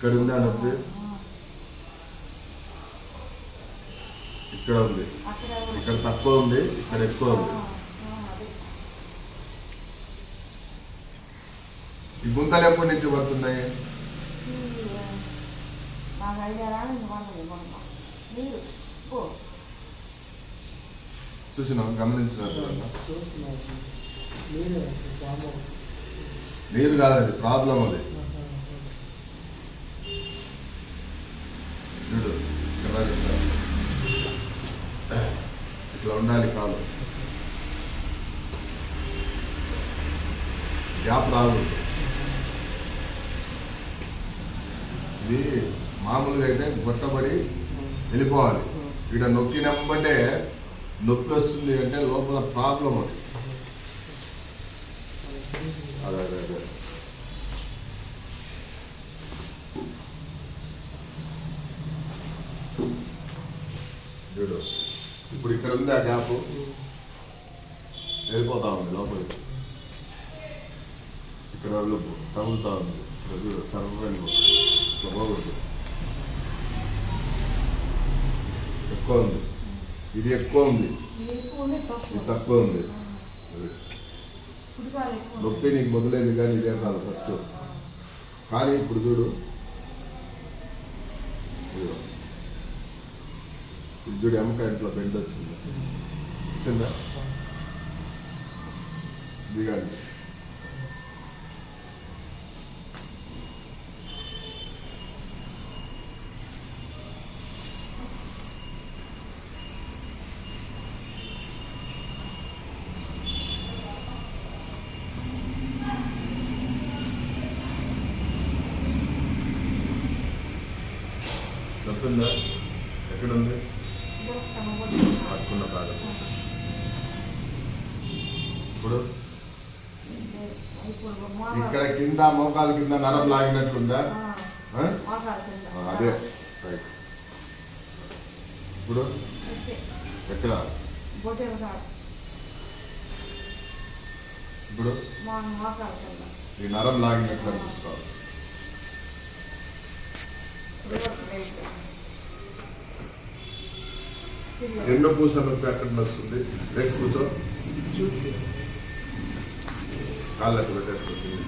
ఇక్కడ ఉందా నొప్పి ఇక్కడ ఉంది. ఇక్కడ తక్కువ ఉంది ఇక్కడ ఎక్కువ ఉంది. ఈ గుంతలు ఎప్పటి నుంచి పడుతున్నాయి? చూసినాం గమనించినట్టు బాబు నీరు కాదు అది ప్రాబ్లం అది చూడు ఎలా ఇట్లా ఉండాలి కాదు. గ్యాప్ రాదు. ఇది మామూలుగా అయితే గొట్టబడి వెళ్ళిపోవాలి. ఇక్కడ నొక్కినప్పుడే నొప్పి వస్తుంది అంటే లోపల ప్రాబ్లం అది. అదే అదే అదే. చూడు. ఇప్పుడు ఇక్కడ ఉంది ఆ గ్యాప్ వెళ్ళిపోతా ఉంది లోపలికి. ఇక్కడ వాళ్ళు తగులుతా ఉంది. చూడు సర్వ వెళ్ళిపోతుంది ఎక్కువ ఉంది. ఇది ఎక్కువ ఉంది. ఇది తక్కువ ఉంది. నొప్పి నీకు మొదలైంది కానీ ఇదే కాదు ఫస్ట్ కానీ ఇప్పుడు చూడు. ఇదిగో. ఇది ఇంట్లో బెండ్ వచ్చింది. వచ్చిందా? దిగాలి. నొప్పిందా ఎక్కడుంది? పట్టుకున్న కాదు. ఇప్పుడు ఇక్కడ కింద మోకాలు కింద నరం లాగినట్టుందా? అదే. రైట్ ఇప్పుడు. ఎక్కడ. ఇప్పుడు. ఈ నరం లాగినట్లు అనిపిస్తావు రెండో పూస నొప్పి వస్తుంది. నెక్స్ట్ కూర్చో. చూసి కాళ్ళు పెట్టేసుకుంటుంది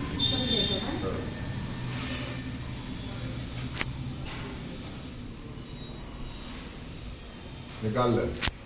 పని